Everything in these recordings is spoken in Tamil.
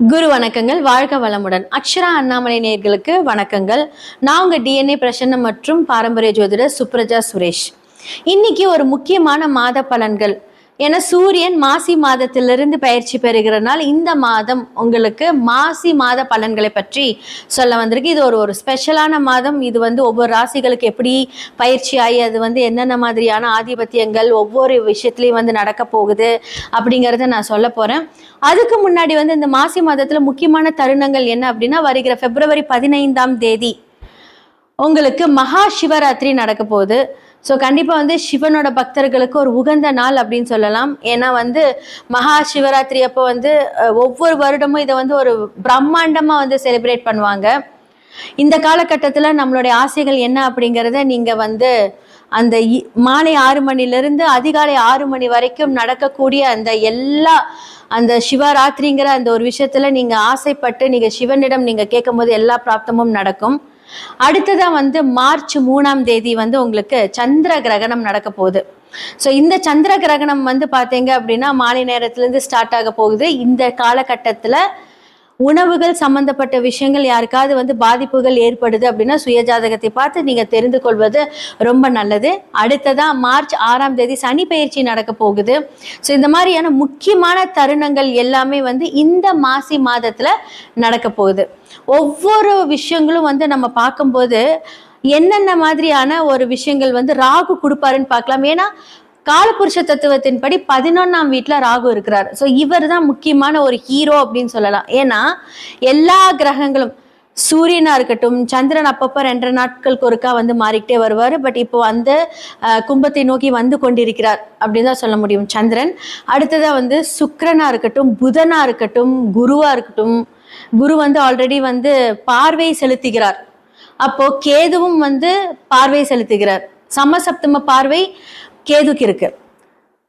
குரு வணக்கங்கள் வாழ்க வளமுடன். அக்ஷரா அண்ணாமலை நேயர்களுக்கு வணக்கங்கள். நான் உங்கள் டிஎன்ஏ பிரசன்னம் மற்றும் பாரம்பரிய ஜோதிடர் சுப்ரஜா சுரேஷ். இன்னைக்கு ஒரு முக்கியமான மாத பலன்கள். ஏன்னா சூரியன் மாசி மாதத்திலிருந்து பயிற்சி பெறுகிறனால் இந்த மாதம் உங்களுக்கு மாசி மாத பலன்களை பற்றி சொல்ல வந்திருக்கு. இது ஒரு ஒரு ஸ்பெஷலான மாதம். இது வந்து ஒவ்வொரு ராசிகளுக்கு எப்படி பயிற்சி ஆகி அது வந்து என்னென்ன மாதிரியான ஆதிபத்தியங்கள் ஒவ்வொரு விஷயத்துலையும் வந்து நடக்க போகுது அப்படிங்கிறத நான் சொல்ல போகிறேன் அதுக்கு முன்னாடி வந்து இந்த மாசி மாதத்தில் முக்கியமான தருணங்கள் என்ன அப்படின்னா வருகிற பிப்ரவரி பதினைந்தாம் தேதி உங்களுக்கு மகா சிவராத்திரி நடக்க போகுது. ஸோ கண்டிப்பாக வந்து சிவனோட பக்தர்களுக்கு ஒரு உகந்த நாள் அப்படின்னு சொல்லலாம். ஏன்னா வந்து மகா சிவராத்திரி அப்போ வந்து ஒவ்வொரு வருடமும் இதை வந்து ஒரு பிரம்மாண்டமாக வந்து செலிப்ரேட் பண்ணுவாங்க. இந்த காலகட்டத்தில் நம்மளுடைய ஆசைகள் என்ன அப்படிங்கிறத நீங்கள் வந்து அந்த இ- மாலை ஆறு மணிலேருந்து அதிகாலை ஆறு மணி வரைக்கும் நடக்கக்கூடிய அந்த எல்லா அந்த சிவராத்திரிங்கிற அந்த ஒரு விஷயத்தில் நீங்கள் ஆசைப்பட்டு நீங்கள் சிவனிடம் நீங்கள் கேட்கும்போது எல்லா பிராப்தமும் நடக்கும். அடுத்ததாக வந்து மார்ச் மூணாம் தேதி வந்து உங்களுக்கு சந்திர கிரகணம் நடக்க போகுது. ஸோ இந்த சந்திர கிரகணம் வந்து பார்த்தீங்க அப்படின்னா மாலை நேரத்துலேருந்து ஸ்டார்ட் ஆக போகுது. இந்த காலகட்டத்தில் உணவுகள் சம்பந்தப்பட்ட விஷயங்கள் யாருக்காவது வந்து பாதிப்புகள் ஏற்படுது அப்படின்னா சுயஜாதகத்தை பார்த்து நீங்க தெரிந்து கொள்வது ரொம்ப நல்லது. அடுத்ததா மார்ச் ஆறாம் தேதி சனி பயிற்சி நடக்க போகுது. ஸோ இந்த மாதிரியான முக்கியமான தருணங்கள் எல்லாமே வந்து இந்த மாசி மாதத்துல நடக்க போகுது. ஒவ்வொரு விஷயங்களும் வந்து நம்ம பார்க்கும்போது என்னென்ன மாதிரியான ஒரு விஷயங்கள் வந்து ராகு கொடுப்பாருன்னு பார்க்கலாம். ஏன்னா காலபுருஷ தத்துவத்தின்படி பதினொன்னாம் வீட்டில் ராகு இருக்கிறார். ஸோ இவர் தான் முக்கியமான ஒரு ஹீரோ அப்படின்னு சொல்லலாம். ஏன்னா எல்லா கிரகங்களும் சூரியனா இருக்கட்டும் சந்திரன் அப்பப்போ ரெண்டரை நாட்களுக்கு ஒருக்கா வந்து மாறிக்கிட்டே வருவார். பட் இப்போ வந்து கும்பத்தை நோக்கி வந்து கொண்டிருக்கிறார் அப்படின்னு தான் சொல்ல முடியும். சந்திரன். அடுத்ததா வந்து சுக்கரனா இருக்கட்டும் புதனா இருக்கட்டும் குருவா இருக்கட்டும் குரு வந்து ஆல்ரெடி வந்து பார்வை செலுத்துகிறார். அப்போ கேதுவும் வந்து பார்வை செலுத்துகிறார். சமசப்தம பார்வை கேதுக்கு இருக்கு.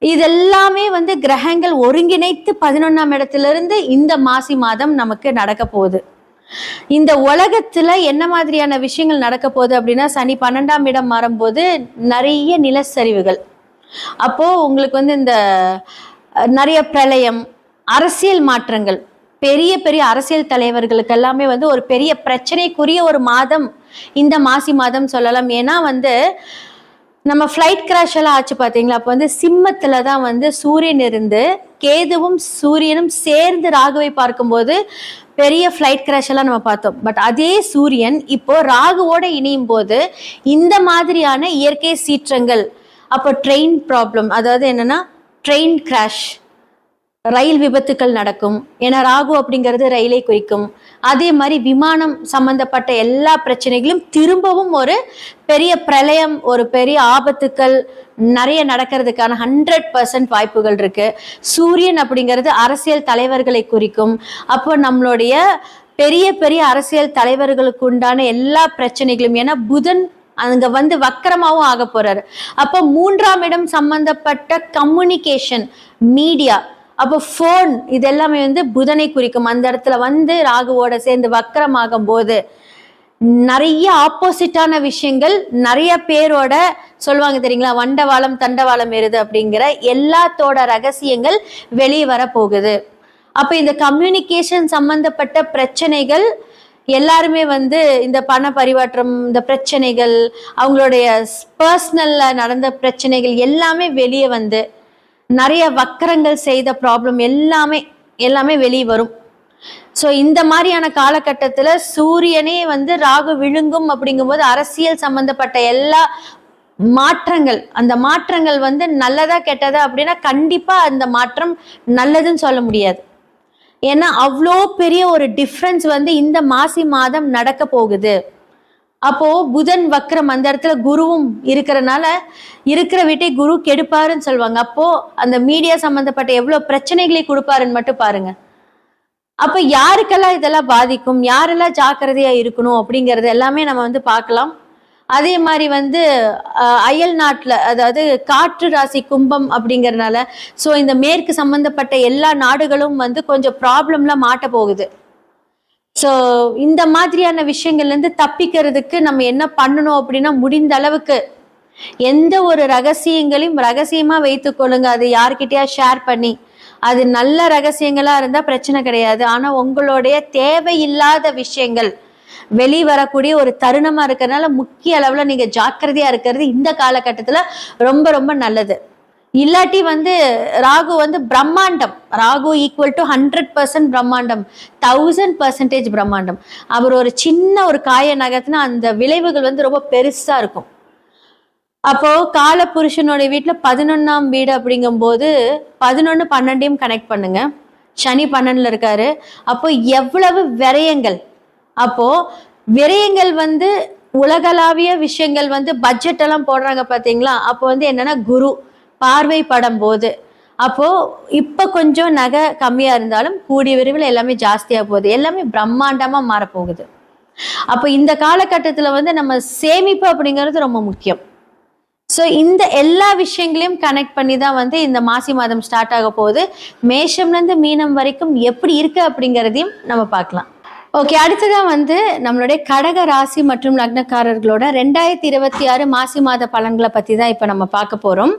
இதெல்லாமே வந்து கிரகங்கள் ஒருங்கிணைத்து பதினொன்னாம் இடத்திலிருந்து இந்த மாசி மாதம் நமக்கு நடக்க போகுது. இந்த உலகத்துல என்ன மாதிரியான விஷயங்கள் நடக்க போகுது அப்படின்னா சனி பன்னெண்டாம் இடம் மாறும்போது நிறைய நிலச்சரிவுகள். அப்போ உங்களுக்கு வந்து இந்த நிறைய பிரளயம் அரசியல் மாற்றங்கள் பெரிய பெரிய அரசியல் தலைவர்களுக்கு எல்லாமே வந்து ஒரு பெரிய பிரச்சனைக்குரிய ஒரு மாதம் இந்த மாசி மாதம் சொல்லலாம். ஏன்னா வந்து நம்ம ஃப்ளைட் கிராஷ் எல்லாம் ஆச்சு பார்த்தீங்களா அப்போ வந்து சிம்மத்தில் தான் வந்து சூரியன் இருந்து கேதுவும் சூரியனும் சேர்ந்து ராகுவை பார்க்கும்போது பெரிய ஃப்ளைட் கிராஷ் எல்லாம் நம்ம பார்த்தோம். பட் அதே சூரியன் இப்போ ராகுவோட இணையும் போது இந்த மாதிரியான இயற்கை சீற்றங்கள் அப்போ ட்ரெயின் ப்ராப்ளம் அதாவது என்னன்னா ட்ரெயின் கிராஷ் ரயில் விபத்துக்கள் நடக்கும். ஏன்னா ராகு அப்படிங்கிறது ரயிலை குறிக்கும். அதே மாதிரி விமானம் சம்பந்தப்பட்ட எல்லா பிரச்சனைகளும் திரும்பவும் ஒரு பெரிய பிரளயம் ஒரு பெரிய ஆபத்துக்கள் நிறைய நடக்கிறதுக்கான ஹண்ட்ரட் பர்சன்ட் வாய்ப்புகள் இருக்கு. சூரியன் அப்படிங்கிறது அரசியல் தலைவர்களை குறிக்கும். அப்போ நம்மளுடைய பெரிய பெரிய அரசியல் தலைவர்களுக்கு உண்டான எல்லா பிரச்சனைகளும் ஏன்னா புதன் அங்க வந்து வக்கரமாகவும் ஆக போறாரு. அப்போ மூன்றாம் இடம் சம்பந்தப்பட்ட கம்யூனிகேஷன் மீடியா அப்போ ஃபோன் இது எல்லாமே வந்து புதனை குறிக்கும். அந்த இடத்துல வந்து ராகுவோட சேர்ந்து வக்கரமாகும் போது நிறைய ஆப்போசிட்டான விஷயங்கள் நிறைய பேரோட சொல்லுவாங்க தெரியுங்களா? வண்டவாளம் தண்டவாளம் எருது அப்படிங்கிற எல்லாத்தோட ரகசியங்கள் வெளியே வர போகுது. அப்ப இந்த கம்யூனிகேஷன் சம்பந்தப்பட்ட பிரச்சனைகள் எல்லாருமே வந்து இந்த பண பரிமாற்றம் இந்த பிரச்சனைகள் அவங்களுடைய பர்சனல்ல நடந்த பிரச்சனைகள் எல்லாமே வெளியே வந்து நிறைய வக்கரங்கள் செய்த ப்ராப்ளம் எல்லாமே எல்லாமே வெளியே வரும். ஸோ இந்த மாதிரியான காலகட்டத்தில் சூரியனே வந்து ராகு விழுங்கும் அப்படிங்கும்போது அரசியல் சம்பந்தப்பட்ட எல்லா மாற்றங்கள் அந்த மாற்றங்கள் வந்து நல்லதா கெட்டதா அப்படின்னா கண்டிப்பாக அந்த மாற்றம் நல்லதுன்னு சொல்ல முடியாது. ஏன்னா அவ்வளோ பெரிய ஒரு டிஃப்ரென்ஸ் வந்து இந்த மாசி மாதம் நடக்க போகுது. அப்போ புதன் வக்ரம் அந்த இடத்துல குருவும் இருக்கிறனால இருக்கிற வீட்டை குரு கெடுப்பாருன்னு சொல்லுவாங்க. அப்போ அந்த மீடியா சம்பந்தப்பட்ட எவ்வளவு பிரச்சனைகளை கொடுப்பாருன்னு மட்டும் பாருங்க. அப்ப யாருக்கெல்லாம் இதெல்லாம் பாதிக்கும்? யாரெல்லாம் ஜாக்கிரதையா இருக்கணும் அப்படிங்கறது எல்லாமே நம்ம வந்து பார்க்கலாம். அதே மாதிரி வந்து அயல் நாட்டில் அதாவது காற்று ராசி கும்பம் அப்படிங்கிறனால ஸோ இந்த மேற்கு சம்பந்தப்பட்ட எல்லா நாடுகளும் வந்து கொஞ்சம் ப்ராப்ளம்லாம் மாட்ட போகுது. ஸோ இந்த மாதிரியான விஷயங்கள்ல இருந்து தப்பிக்கிறதுக்கு நம்ம என்ன பண்ணணும் அப்படின்னா முடிந்த அளவுக்கு எந்த ஒரு ரகசியங்களையும் ரகசியமா வைத்துக்கொள்ளுங்க அது யார்கிட்டயா ஷேர் பண்ணி. அது நல்ல ரகசியங்களா இருந்தா பிரச்சனை கிடையாது. ஆனா உங்களுடைய தேவையில்லாத விஷயங்கள் வெளி வரக்கூடிய ஒரு தருணமா இருக்கிறதுனால முக்கிய அளவுல நீங்க ஜாக்கிரதையா இருக்கிறது இந்த காலகட்டத்துல ரொம்ப ரொம்ப நல்லது. இல்லாட்டி வந்து ராகு வந்து பிரம்மாண்டம். Rahu equal to hundred percent பிரம்மாண்டம். தௌசண்ட் பர்சன்டேஜ் பிரம்மாண்டம். அவர் ஒரு சின்ன ஒரு காய நகர்த்தினா அந்த விளைவுகள் வந்து ரொம்ப பெருசா இருக்கும். அப்போ கால புருஷனுடைய வீட்டில் பதினொன்னாம் வீடு அப்படிங்கும்போது பதினொன்று பன்னெண்டையும் கனெக்ட் பண்ணுங்க. சனி பன்னெண்டில் இருக்காரு. அப்போ எவ்வளவு விரயங்கள்? அப்போ விரயங்கள் வந்து உலகளாவிய விஷயங்கள் வந்து பட்ஜெட் எல்லாம் போடுறாங்க பார்த்தீங்களா அப்போ வந்து என்னன்னா குரு. பார்வைப்படும் போது. அப்போ இப்ப கொஞ்சம் நகை கம்மியா இருந்தாலும் கூடிய விரைவில் எல்லாமே ஜாஸ்தியா போகுது. எல்லாமே பிரம்மாண்டமா மாறப்போகுது. அப்போ இந்த காலகட்டத்தில் வந்து நம்ம சேமிப்பு அப்படிங்கிறது ரொம்ப முக்கியம். ஸோ இந்த எல்லா விஷயங்களையும் கனெக்ட் பண்ணி தான் வந்து இந்த மாசி மாதம் ஸ்டார்ட் ஆக போகுது. மேஷம்லேருந்து மீனம் வரைக்கும் எப்படி இருக்கு அப்படிங்கிறதையும் நம்ம பார்க்கலாம். ஓகே அடுத்ததான் வந்து நம்மளுடைய கடக ராசி மற்றும் லக்னக்காரர்களோட ரெண்டாயிரத்தி இருபத்தி ஆறு மாசி மாத பலன்களை பற்றி தான் இப்போ நம்ம பார்க்க போகிறோம்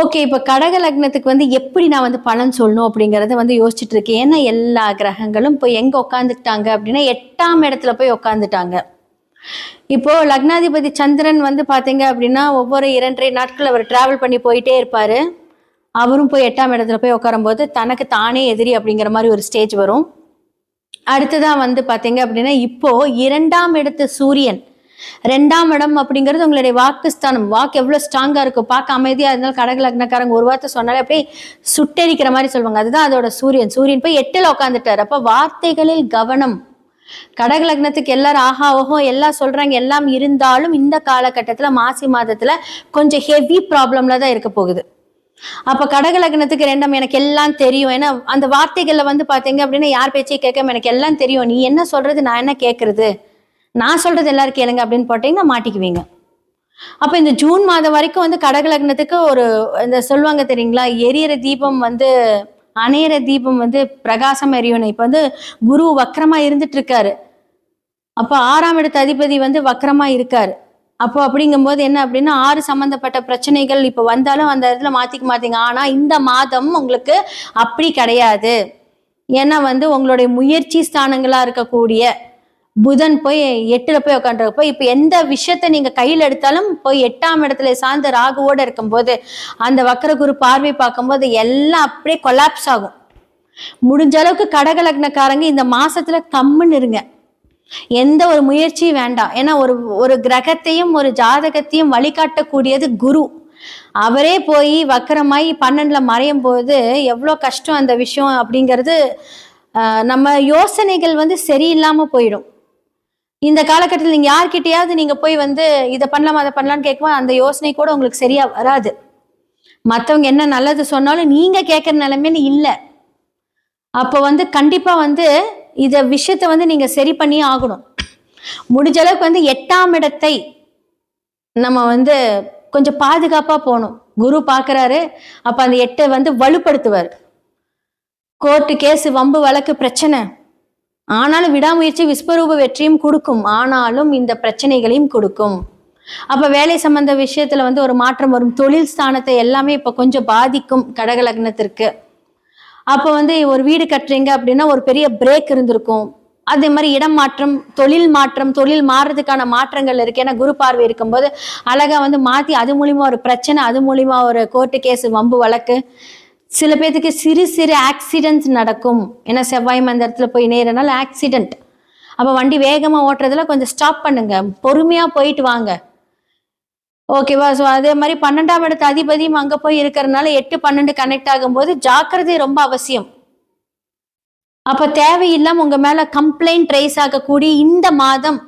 ஓகே இப்போ கடக லக்னத்துக்கு வந்து எப்படி நான் வந்து பலன் சொல்லணும் அப்படிங்கிறத வந்து யோசிச்சுட்டு இருக்கேன். ஏன்னா எல்லா கிரகங்களும் இப்போ எங்கே உட்காந்துட்டாங்க அப்படின்னா எட்டாம் இடத்துல போய் உட்காந்துட்டாங்க இப்போ லக்னாதிபதி சந்திரன் வந்து பார்த்தீங்க அப்படின்னா ஒவ்வொரு இரண்டரை நாட்கள் அவர் டிராவல் பண்ணி போயிட்டே இருப்பார். அவரும் போய் எட்டாம் இடத்துல போய் உட்காரும்போது தனக்கு தானே எதிரி அப்படிங்கிற மாதிரி ஒரு ஸ்டேஜ் வரும். அடுத்ததான் வந்து பார்த்தீங்க அப்படின்னா இப்போ இரண்டாம் இடத்து சூரியன் ரெண்டாம் இடம் அப்படிங்கிறது உங்களுடைய வாக்குஸ்தானம். வாக்கு எவ்வளோ ஸ்ட்ராங்காக இருக்கும் பார்க்க அமைதியாக இருந்தாலும் கடக லக்னக்காரங்க ஒரு வார்த்தை சொன்னாலே அப்படியே சுட்டெரிக்கிற மாதிரி சொல்லுவாங்க. அதுதான் அதோட சூரியன். சூரியன் போய் எட்டில் உட்காந்துட்டார் அப்போ வார்த்தைகளில் கவனம். கடக லக்னத்துக்கு எல்லாரும் ஆஹா ஓஹோ எல்லாம் சொல்றாங்க எல்லாம் இருந்தாலும் இந்த காலகட்டத்துல மாசி மாதத்துல கொஞ்சம் ஹெவி ப்ராப்ளம்ல தான் இருக்க போகுது. அப்ப கடக லக்னத்துக்கு ரெண்டாம் எனக்கு எல்லாம் தெரியும். ஏன்னா அந்த வார்த்தைகள்ல வந்து பாத்தீங்க அப்படின்னா யார் பேச்சையும் கேட்காம எனக்கு எல்லாம் தெரியும். நீ என்ன சொல்றது நான் என்ன கேட்கறது நான் சொல்றது எல்லாரும் கேளுங்க அப்படின்னு போட்டீங்கன்னா மாட்டிக்குவீங்க. அப்போ இந்த ஜூன் மாதம் வரைக்கும் வந்து கடக லக்னத்துக்கு ஒரு இந்த சொல்லுவாங்க தெரியுங்களா எரியற தீபம் வந்து அணையிற தீபம் வந்து பிரகாசம் எரியணும். இப்போ வந்து குரு வக்கரமா இருந்துட்டு இருக்காரு அப்போ ஆறாம் இடத்த அதிபதி வந்து வக்கரமா இருக்காரு. அப்போ அப்படிங்கும்போது என்ன அப்படின்னா ஆறு சம்பந்தப்பட்ட பிரச்சனைகள் இப்போ வந்தாலும் அந்த இடத்துல மாத்திக்க மாட்டீங்க. ஆனா இந்த மாதம் உங்களுக்கு அப்படி கிடையாது. ஏன்னா வந்து உங்களுடைய முயற்சி ஸ்தானங்களா இருக்கக்கூடிய புதன் போய் எட்டுல போய் உட்காந்துருக்கப்போ இப்ப எந்த விஷயத்த நீங்க கையில எடுத்தாலும் போய் எட்டாம் இடத்துல சார்ந்த ராகுவோட இருக்கும்போது அந்த வக்கரகுரு பார்வை பார்க்கும்போது எல்லாம் அப்படியே கொலாப்ஸ் ஆகும். முடிஞ்ச அளவுக்கு கடகலக்னக்காரங்க இந்த மாசத்துல கம்முன்னு இருங்க. எந்த ஒரு முயற்சியும் வேண்டாம். ஏன்னா ஒரு ஒரு கிரகத்தையும் ஒரு ஜாதகத்தையும் வழிகாட்டக்கூடியது குரு. அவரே போய் வக்கரமாய் பன்னெண்டுல மறையும் போது எவ்வளோ கஷ்டம் அந்த விஷயம் அப்படிங்கிறது நம்ம யோசனைகள் வந்து சரியில்லாம போயிடும். இந்த காலகட்டத்தில் நீங்க யார்கிட்டயாவது நீங்க போய் வந்து இதை பண்ணலாம் அதை பண்ணலாம்னு கேட்கும்போது அந்த யோசனை கூட உங்களுக்கு சரியா வராது. மற்றவங்க என்ன நல்லது சொன்னாலும் நீங்க கேட்குற நிலைமைன்னு இல்லை. அப்போ வந்து கண்டிப்பா வந்து இத விஷயத்த வந்து நீங்க சரி பண்ணி ஆகணும். முடிஞ்ச அளவுக்கு வந்து எட்டாம் இடத்தை நம்ம வந்து கொஞ்சம் பாதுகாப்பா போகணும். குரு பாக்குறாரு. அப்ப அந்த எட்டை வந்து வலுப்படுத்துவார். கோர்ட்டு கேஸ் வம்பு வழக்கு பிரச்சனை. ஆனாலும் விடாமுயற்சி விஸ்வரூப வெற்றியும் கொடுக்கும். ஆனாலும் இந்த பிரச்சனைகளையும் கொடுக்கும். அப்ப வேலை சம்பந்த விஷயத்துல வந்து ஒரு மாற்றம் வரும். தொழில் ஸ்தானத்தை எல்லாமே இப்ப கொஞ்சம் பாதிக்கும் கடக லக்னத்திற்கு அப்போ வந்து ஒரு வீடு கட்டுறீங்க அப்படின்னா ஒரு பெரிய பிரேக் இருந்திருக்கும். அதே மாதிரி இடம் மாற்றம் தொழில் மாற்றம் தொழில் மாறுறதுக்கான மாற்றங்கள் இருக்கு. ஏன்னா குரு பார்வை இருக்கும்போது அழகா வந்து மாத்தி அது மூலியமா ஒரு பிரச்சனை அது மூலியமா ஒரு கோர்ட்டு கேஸ் வம்பு வழக்கு. சில பேர்த்துக்கு சிறு சிறு ஆக்சிடென்ட்ஸ் நடக்கும். ஏன்னா செவ்வாய் மந்திரத்தில் போய் நேரனால ஆக்சிடென்ட் அப்போ வண்டி வேகமாக ஓட்டுறதுல கொஞ்சம் ஸ்டாப் பண்ணுங்க. பொறுமையாக போயிட்டு வாங்க. ஓகேவா ஸோ அதே மாதிரி பன்னெண்டாம் இடத்து அதிபதியும் அங்கே போய் இருக்கிறதுனால எட்டு பன்னெண்டு கனெக்ட் ஆகும்போது ஜாக்கிரதை ரொம்ப அவசியம். அப்போ தேவையில்லாமல் உங்கள் மேலே கம்ப்ளைண்ட் ரைஸ் ஆகக்கூடிய இந்த மாதம்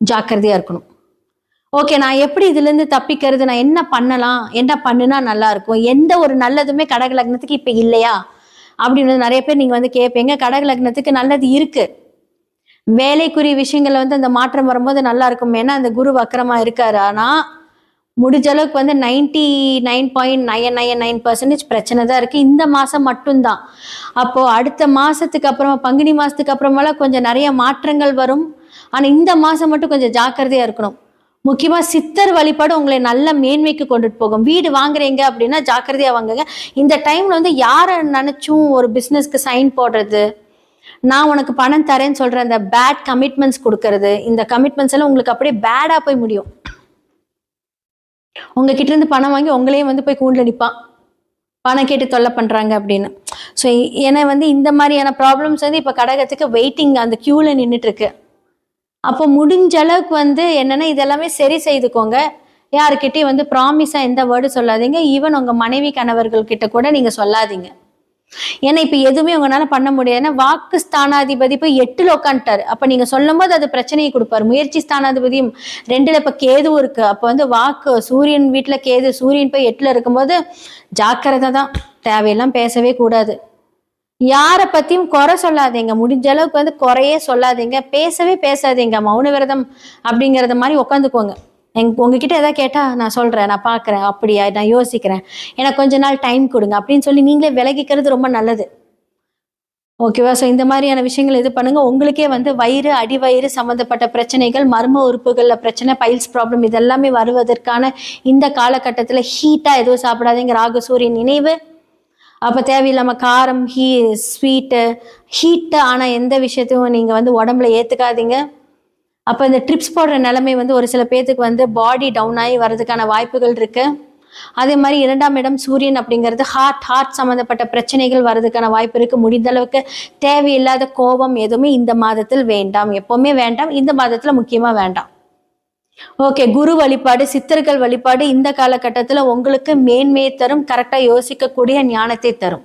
ஜாக்கிரதையாக இருக்கணும். ஓகே நான் எப்படி இதுலேருந்து தப்பிக்கிறது? நான் என்ன பண்ணலாம்? என்ன பண்ணுனா நல்லா இருக்கும் எந்த ஒரு நல்லதுமே கடக லக்னத்துக்கு இப்போ இல்லையா? அப்படின்னு நிறைய பேர் நீங்கள் வந்து கேட்பீங்க கடக லக்னத்துக்கு நல்லது இருக்கு. வேலைக்குரிய விஷயங்கள்ல வந்து அந்த மாற்றம் வரும்போது நல்லா இருக்கும் ஏன்னா அந்த குரு வக்கரமா இருக்காரு. ஆனால் முடிஞ்ச அளவுக்கு வந்து ninety nine point nine nine nine percentage பிரச்சனை தான் இருக்குது இந்த மாதம் மட்டும்தான். அப்போது அடுத்த மாதத்துக்கு அப்புறமா பங்குனி மாதத்துக்கு அப்புறமெல்லாம் கொஞ்சம் நிறைய மாற்றங்கள் வரும். ஆனால் இந்த மாதம் மட்டும் கொஞ்சம் ஜாக்கிரதையாக இருக்கணும். முக்கியமா சித்தர் வழிபாடு உங்களை நல்ல மேன்மைக்கு கொண்டுட்டு போகும். வீடு வாங்குறீங்க அப்படின்னா ஜாக்கிரதையா வாங்குங்க. இந்த டைம்ல வந்து யாரை நினைச்சும் ஒரு பிசினஸ்க்கு சைன் போடுறது? நான் உனக்கு பணம் தரேன்னு சொல்ற அந்த பேட் கமிட்மெண்ட்ஸ் கொடுக்கறது. இந்த கமிட்மெண்ட்ஸ் எல்லாம் உங்களுக்கு அப்படியே பேடா போய் முடியும். உங்ககிட்ட இருந்து பணம் வாங்கி உங்களையும் வந்து போய் கூண்டில் நிற்பான் பணம் கேட்டு தொல்லை பண்றாங்க அப்படின்னு. ஸோ ஏன்னா வந்து இந்த மாதிரியான ப்ராப்ளம்ஸ் வந்து இப்போ கடகத்துக்கு வெயிட்டிங் அந்த க்யூவில் நின்றுட்டு இருக்கு. அப்போ முடிஞ்ச அளவுக்கு வந்து என்னன்னா இதெல்லாமே சரி செய்துக்கோங்க. யாருக்கிட்டையும் வந்து ப்ராமிஸா எந்த வேர்டு சொல்லாதீங்க. ஈவன் உங்க மனைவி கணவர்கள் கிட்ட கூட நீங்க சொல்லாதீங்க. ஏன்னா இப்ப எதுவுமே உங்களால பண்ண முடியாது. ஏன்னா வாக்கு ஸ்தானாதிபதி போய் எட்டுல உட்காந்துட்டாரு அப்ப நீங்க சொல்லும் போது அது பிரச்சனையை கொடுப்பாரு. முயற்சி ஸ்தானாதிபதியும் ரெண்டுல இப்ப கேதுவும் இருக்கு. அப்ப வந்து வாக்கு சூரியன் வீட்டுல கேது சூரியன் போய் எட்டுல இருக்கும்போது ஜாக்கிரதை தான் தேவையெல்லாம் பேசவே கூடாது. யாரை பத்தியும் குறை சொல்லாதீங்க. முடிஞ்ச அளவுக்கு வந்து குறையே சொல்லாதீங்க. பேசவே பேசாதீங்க. மௌன விரதம் அப்படிங்கறத மாதிரி உட்காந்துக்கோங்க எங் உங்ககிட்ட எதாவது கேட்டா நான் சொல்றேன் நான் பார்க்குறேன் அப்படியா? நான் யோசிக்கிறேன். எனக்கு கொஞ்ச நாள் டைம் கொடுங்க அப்படின்னு சொல்லி நீங்களே விலகிக்கிறது ரொம்ப நல்லது. ஓகேவா? ஸோ இந்த மாதிரியான விஷயங்கள் இது பண்ணுங்க. உங்களுக்கே வந்து வயிறு அடிவயிறு சம்மந்தப்பட்ட பிரச்சனைகள் மர்ம உறுப்புகளில் பிரச்சனை பைல்ஸ் ப்ராப்ளம் இதெல்லாமே வருவதற்கான இந்த காலகட்டத்தில் ஹீட்டாக எதுவும் சாப்பிடாதீங்க. ராகு சூரியன் நினைவு அப்போ தேவையில்லாமல் காரம் ஹீ ஸ்வீட்டு ஹீட்டு ஆனால் எந்த விஷயத்தையும் நீங்கள் வந்து உடம்புல ஏற்றுக்காதீங்க அப்போ இந்த ட்ரிப்ஸ் போடுற நிலைமை வந்து ஒரு சில பேர்த்துக்கு வந்து பாடி டவுன் ஆகி வர்றதுக்கான வாய்ப்புகள் இருக்குது அதே மாதிரி இரண்டாம் இடம் சூரியன் அப்படிங்கிறது ஹார்ட் ஹார்ட் சம்மந்தப்பட்ட பிரச்சனைகள் வர்றதுக்கான வாய்ப்பு இருக்குது முடிந்த அளவுக்கு தேவையில்லாத கோபம் எதுவுமே இந்த மாதத்தில் வேண்டாம். எப்போவுமே வேண்டாம். இந்த மாதத்தில் முக்கியமாக வேண்டாம். ஓகே குரு வழிபாடு சித்தர்கள் வழிபாடு இந்த காலகட்டத்தில் உங்களுக்கு மேன்மையை தரும் கரெக்டாக யோசிக்கக்கூடிய ஞானத்தை தரும்.